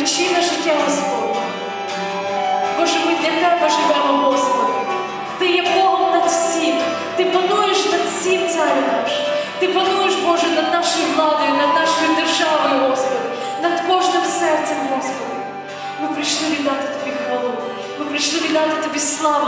причина життя Господа. Боже, ми для тебе живемо, Господи. Ти є Богом над всім. Ти пануєш над всім, Царю наш. Ти пануєш, Боже, над нашою владою, над нашою державою, Господи, над кожним серцем, Господи. Ми прийшли віддати тобі хвалу. Ми прийшли віддати тобі славу.